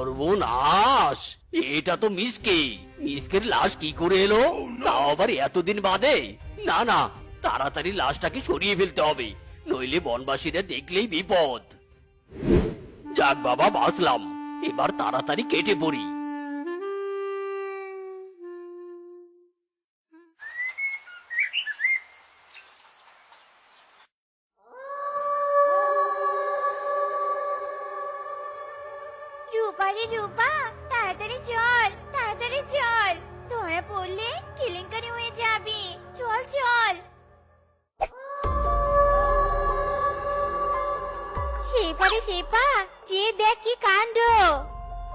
সর্বনাশ। এটা তো মিসকে। মিসকের লাশ কি করে এলো? তাও আবার এতদিন বাদে? না না তাড়াতাড়ি লাশটাকে সরিয়ে ফেলতে হবে। নইলে বনবাসীরা দেখলেই বিপদ। যাক বাবা বাঁচলাম। এবার তাড়াতাড়ি কেটে পড়ি। রূপা রে রূপা, তাড়াতাড়ি চল তাড়াতাড়ি চল। ধরা পড়লে কেলেঙ্কারি হয়ে যাবি। চল চল। শেপা রে শেপা যে দেখ কি কাণ্ড।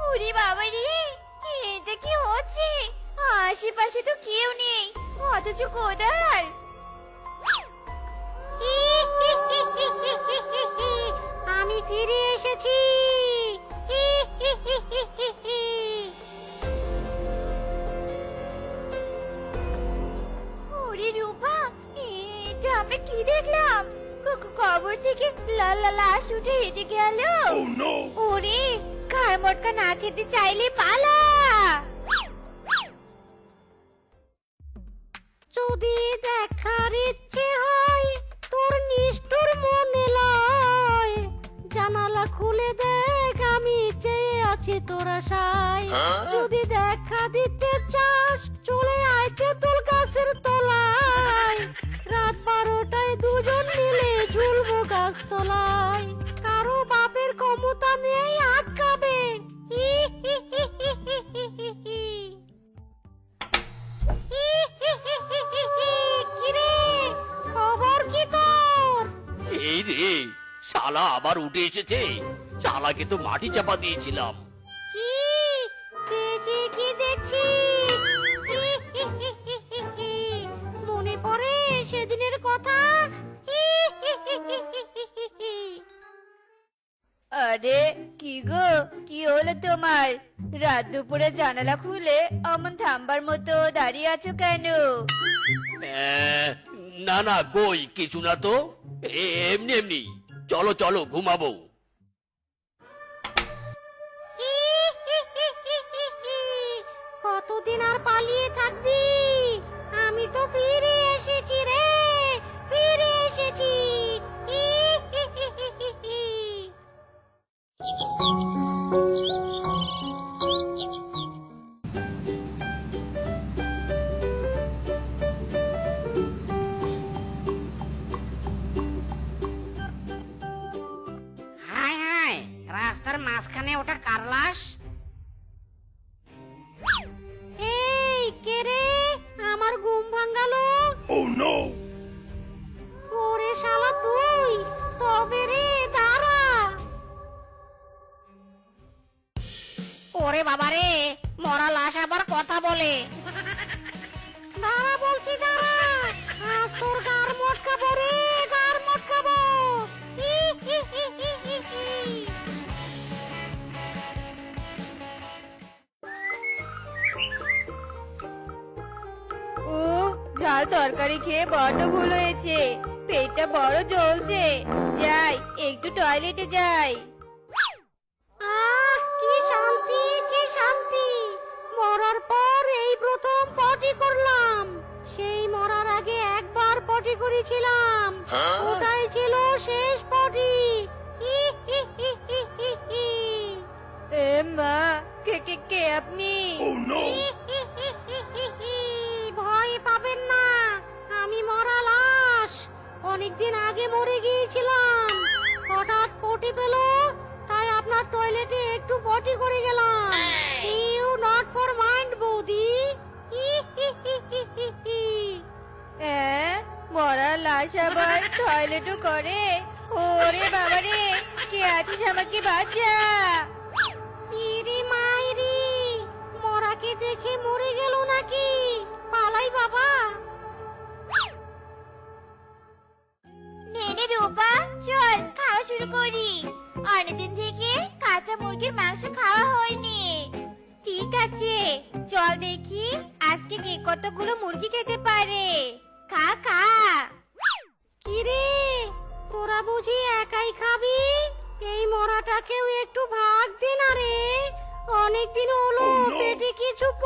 ওরে বাবা রে এটা কি হচ্ছে। আশেপাশে তো কেউ নেই, অথচ কোদাল। কি দেখলাম? কবর থেকে লাল লাল লাশ উঠে হেঁটে গেল। ওরে কার মটকা না খেতে চাইলে পালা! যদি দেখার ইচ্ছে হয় তোর নিষ্ঠুর মনে লয়। জানালা খুলে দেখ আমি চেয়ে আছি তোর আশায়। যদি দেখা দিতে শালা আবার উঠে এসেছে শালাকে তো মাটি চাপা দিয়েছিলাম কি তেজে কি দেখছিস মনে পড়ে সেদিনের কথা আরে কি গো কি হলো তোমার রাত দুপুরে জানালা খুলে অমন থাম্বার মতো দাঁড়িয়ে আছো কেন না না কই কিছু না তো এমনি এমনি চলো চলো, ঘুমাবো। কতদিন আর পালিয়ে থাকবি? আমি তো ফিরে এসেছি রে, ফিরে এসেছি। হায় মাঝখানে ওটা কার লাশ? এই কে রে? আমার ঘুম ভাঙালো। ওরে শালা তুই? তবে রে দাঁড়া। ওরে বাবা রে মরা লাশ আবার কথা বলে। দাঁড়া বলছি দাঁড়া। ঝাল তরকারি খেয়ে বড্ড ভুল হয়েছে। পেটটা বড় জ্বলছে। যাই একটু টয়লেটে যাই। আহ কি শান্তি কি শান্তি। মরার পর এই প্রথম পটি করলাম। সেই মরার আগে একবার পটি করেছিলাম। ওটাই ছিল শেষ পটি। হি হি হি হি হি হি। এ মা কে কে কে আপনি? হি হি অনেকদিন আগে মরে গিয়েছিলাম। হঠাৎ পটি পেল তাই আপনার টয়লেটে একটু পটি করে গেলাম। ইউ নট ফর মাইন্ড বৌদি। হি হি হি হি হি হি। এ মরা লাশ আবার টয়লেটও করে। ওরে বাবা রে কে আছিস আমাকে বাঁচা? ইরি মাইরি মরাকে দেখে মরে গেল নাকি? রূপা চল খাওয়া শুরু করি। অনেকদিন থেকে কাঁচা মুরগির মাংস খাওয়া হয়নি। ঠিক আছে চল দেখি আজকে কে কতগুলো মুরগি খেতে পারে। খা খা। কিরে তোরা বুঝি একাই খাবি? এই মরাটাকেও একটু ভাগ দে না রে। অনেকদিন হলো পেটে কিছু